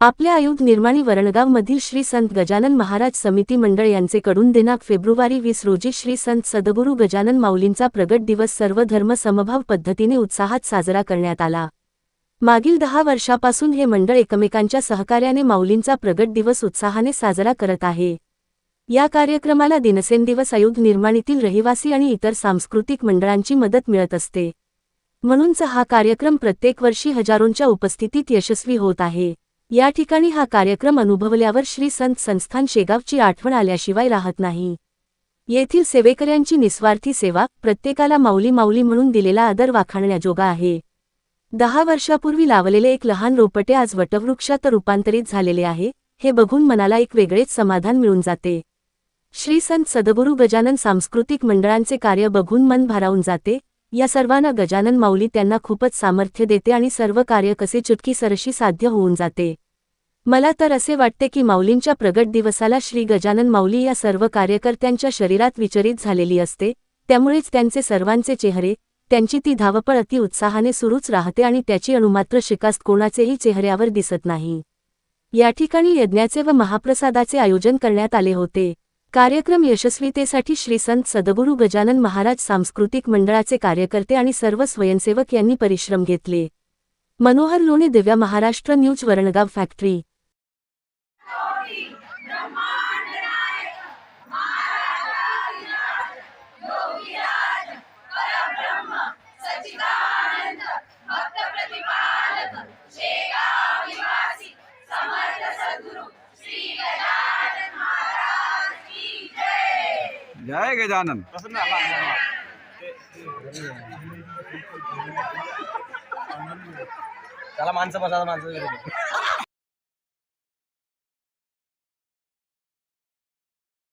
आपल्या आयुध निर्माणी वरणगावमधील श्री संत गजानन महाराज समिती मंडळ यांचे कडून दिनांक फेब्रुवारी वीस रोजी श्री संत सदगुरु गजानन माऊलींचा प्रगट दिवस सर्व धर्म समभाव पद्धतीने उत्साहात साजरा करण्यात आला. मागील दहा वर्षापासून हे मंडळ एकमेकांच्या सहकार्याने माऊलींचा प्रगट दिवस उत्साहाने साजरा करत आहे. या कार्यक्रमाला दिनसेनदिवस आयुध निर्माणीतील रहिवासी आणि इतर सांस्कृतिक मंडळांची मदत मिळत असते. म्हणूनच हा कार्यक्रम प्रत्येक वर्षी हजारोंच्या उपस्थितीत यशस्वी होत आहे. या ठिकाणी हा कार्यक्रम अनुभवल्यावर श्री संत संस्थान शेगावची आठवण आल्याशिवाय राहत नाही. येथील सेवेकऱ्यांची निस्वार्थी सेवा प्रत्येकाला माऊली माऊली म्हणून दिलेला आदर वाखाणण्याजोगा आहे. दहा वर्षापूर्वी लावलेले एक लहान रोपटे आज वटवृक्षात रूपांतरित झालेले आहे हे बघून मनाला एक वेगळेच समाधान मिळून जाते. श्री संत सदगुरु गजानन सांस्कृतिक मंडळांचे कार्य बघून मन भारावून जाते या सर्वांना गजानन माऊली त्यांना खूपच सामर्थ्य देते आणि सर्व कार्य कसे चुटकीसरशी साध्य होऊन जाते. मला तर असे वाटते की माऊलींच्या प्रगट दिवसाला श्री गजानन माऊली या सर्व कार्यकर्त्यांच्या शरीरात विचलित झालेली असते त्यामुळेच त्यांचे सर्वांचे चेहरे त्यांची ती धावपळ अति उत्साहाने सुरूच राहते आणि त्याची अणुमात्र शिकास्त कोणाचेही चेहऱ्यावर दिसत नाही. या ठिकाणी यज्ञाचे व महाप्रसादाचे आयोजन करण्यात आले होते. कार्यक्रम यशस्वीतेसाठी श्रीसंत सदगुरु गजानन महाराज सांस्कृतिक मंडळाचे कार्यकर्ते आणि सर्व स्वयंसेवक यांनी परिश्रम घेतले. मनोहर लोणे दिव्या महाराष्ट्र न्यूज वरणगाव फॅक्टरी सच्चिदानंद भक्त प्रतिपालक शेगाव निवासी समर्थ सद्गुरु श्री गजानन महाराज की जय गजानन. त्याला माणसं बसा माणसं